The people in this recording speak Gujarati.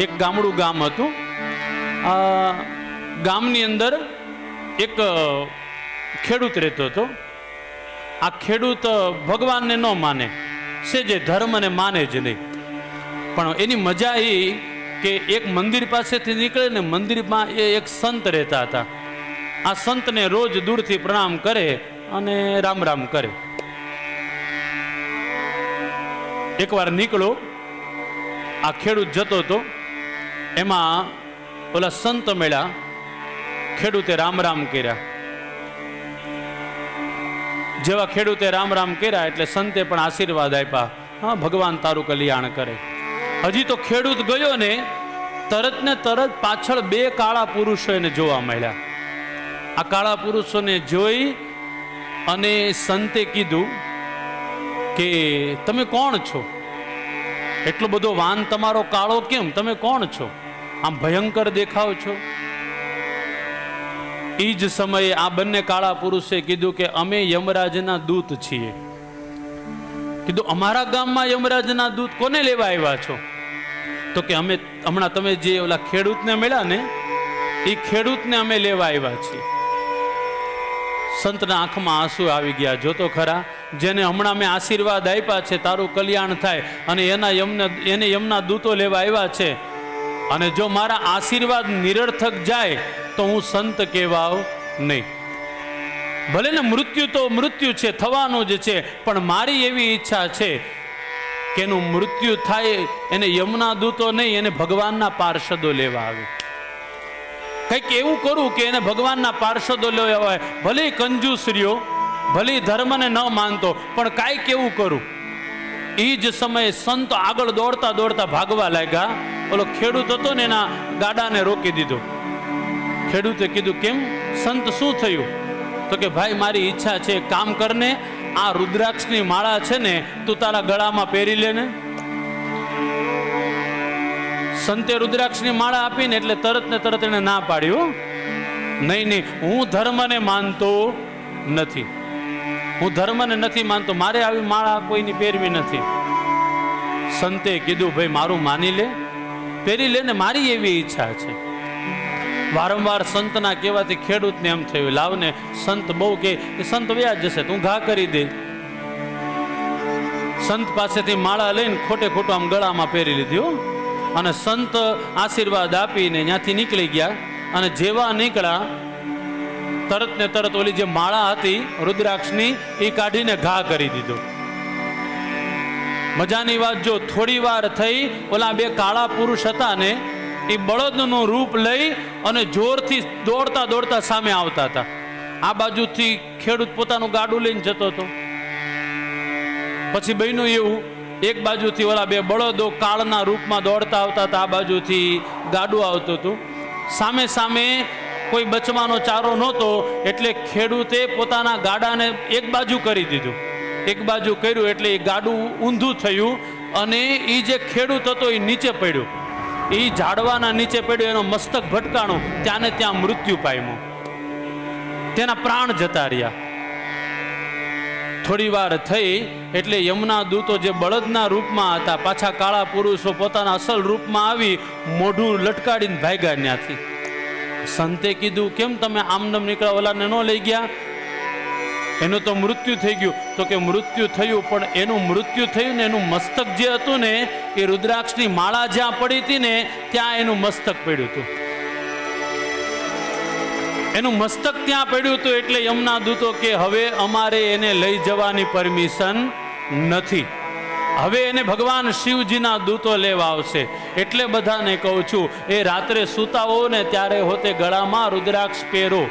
એક ગામડું ગામ હતું. ગામની અંદર એક ખેડૂત રહેતો હતો. આ ખેડૂત ભગવાનને ન માને. છે જે ધર્મને માને જ નહીં. પણ એની મજા એ કે એક મંદિર પાસેથી નીકળે ને મંદિરમાં એ એક સંત રહેતા હતા. આ સંતને રોજ દૂરથી પ્રણામ કરે અને રામ રામ કરે. એકવાર નીકળો. આ ખેડૂત જતો હતો. એમાં ઓલા સંત મેળા ખેડૂતે રામ રામ કર્યા. જેવા ખેડૂતે રામ રામ કર્યા એટલે સંતે પણ આશીર્વાદ આપ્યા. હા, ભગવાન તારું કલ્યાણ કરે. હજી તો ખેડૂત ગયો ને, તરત ને તરત પાછળ બે કાળા પુરુષો એને જોવા મળ્યા. આ કાળા પુરુષોને જોઈ અને સંતે કીધું કે, તમે કોણ છો? એટલો બધો વાન તમારો કાળો કેમ? તમે કોણ છો? આમ ભયંકર દેખાવ છો. એ જ સમયે આ બંને કાળા પુરુષે કીધું કે અમે યમરાજના દૂત છીએ. કીધું, અમારા ગામમાં યમરાજના દૂત કોને લેવા આવ્યા છો? તો કે અમે હમણાં તમે જે ઓલા ખેડૂતને મળ્યા ને, એ ખેડૂતને અમે લેવા આવ્યા છીએ. સંતના આંખમાં આંસુ આવી ગયા. જો તો ખરા, જેને હમણાં મેં આશીર્વાદ આપ્યા છે, તારું કલ્યાણ થાય અને એના યમને, એને યમના દૂતો લેવા આવ્યા છે અને જો મારા આશીર્વાદ નિરર્થક જાય, તો હું સંત કહેવાવ નહીં. ભલે ને મૃત્યુ તો મૃત્યુ છે, થવાનું જ છે, પણ મારી એવી ઈચ્છા છે કે એનું મૃત્યુ થાય, એને યમુના દૂતો નહીં, એને ભગવાનના પાર્ષદો લેવા આવે. કંઈક એવું કરું કે એને ભગવાનના પાર્ષદો લેવા આવે. ભલે કંજૂસ રહ્યો ભલે ધર્મને ન માનતો, પણ કાંઈક એવું કરું. એ જ સમયે સંત આગળ દોડતા દોડતા ભાગવા લાગ્યા. ઓલો ખેડૂત હતો ને એના ગાડાને રોકી દીધો. ખેડૂતે કીધું, કેમ? સંત શું થયું? તો કે, ભાઈ, મારી ઈચ્છા છે કામ કરને. આ રુદ્રાક્ષની માળા છે ને, તું તારા ગળામાં પહેરી લે ને. સંતે રુદ્રાક્ષની માળા આપીને એટલે તરત ને તરત એને ના પાડ્યું નહીં નહીં, હું ધર્મને માનતો નથી. હું ધર્મને નથી માનતો. મારે આવી માળા કોઈની પહેરવી નથી. સંતે કીધું, ભાઈ, મારું માની લે. પહેરી લે ને મારી એવી ઈચ્છા છે. વારંવાર સંતના કહેવાથી ખેડૂતને એમ થયું લાવને સંત બહુ કે સંત વ્યાજ જશે તું ઘા કરી દે. સંત પાસેથી માળા લઈને ખોટે ખોટું આમ ગળામાં પહેરી લીધી અને સંત આશીર્વાદ આપીને ત્યાંથી નીકળી ગયા. અને જેવા નીકળ્યા તરત ને તરત ઓલી જે માળા હતી રુદ્રાક્ષની, એ કાઢીને ઘા કરી દીધો. મજાની વાત, જો થોડી વાર થઈ, ઓલા બે કાળા પુરુષ હતા ને એ બળદનું રૂપ લઈ અને જોરથી દોડતા દોડતા સામે આવતા હતા. આ બાજુથી ખેડૂત પોતાનું ગાડું લઈને જતો હતો. પછી બન્યું એવું, એક બાજુથી ઓલા બે બળદો કાળના રૂપમાં દોડતા આવતા હતા, આ બાજુથી ગાડું આવતું હતું. સામે સામે કોઈ બચવાનો ચારો નહોતો એટલે ખેડૂતે પોતાના ગાડાને એક બાજુ કરી દીધું. એક બાજુ કર્યું એટલે એ ગાડું ઊંધું થયું અને એ જે ખેડૂત હતો એ નીચે પડ્યો. એ ઝાડવાના નીચે પડ્યો, એનો મસ્તક ભટકાણો, ત્યાંને ત્યાં મૃત્યુ પામ્યો. તેના પ્રાણ જતા રહ્યા. થોડી વાર થઈ એટલે યમુના દૂતો જે બળદના રૂપમાં હતા, પાછા કાળા પુરુષો પોતાના અસલ રૂપમાં આવી, મોઢું લટકાડીને ભાગ્યા ત્યાંથી. સંતે કીધું, કેમ તમે આમનમ નીકળ્યા ઓલાને ન લઈ ગયા? એનું તો મૃત્યુ થઈ ગયું. તો કે મૃત્યુ થયું, પણ એનું મૃત્યુ થયું ને એનું મસ્તક જે હતું ને, એ રુદ્રાક્ષની માળા જ્યાં પડી હતી ને, ત્યાં એનું મસ્તક પડ્યું હતું. એનું મસ્તક ત્યાં પડ્યું હતું એટલે યમના દૂતો કે, હવે અમારે એને લઈ જવાની પરમિશન નથી. હવે એને ભગવાન શિવજીના દૂતો લેવા આવશે. એટલે બધાને કહું છું, એ રાત્રે સૂતા હોવ ને ત્યારે હોતે ગળામાં રુદ્રાક્ષ પહેરો.